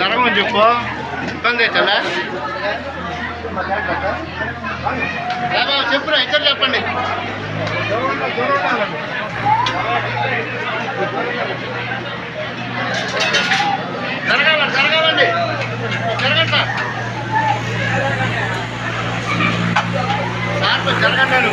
జరగమని చెప్పు. ఇబ్బంది అవుతుందా? బాబా చెప్పురా ఇద్దరు చెప్పండి. జరగాల జరగాలండి. జరగండి సార్ జరగండి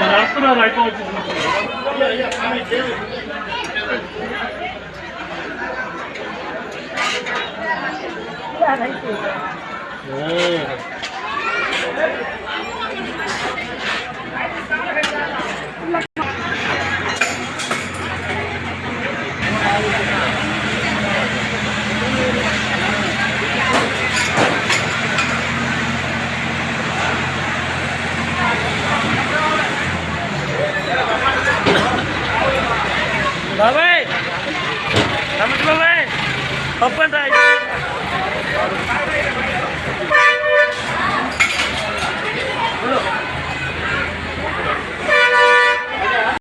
Manasura right now it બાબાઈ સમજ બાબાઈ ઓપન થાય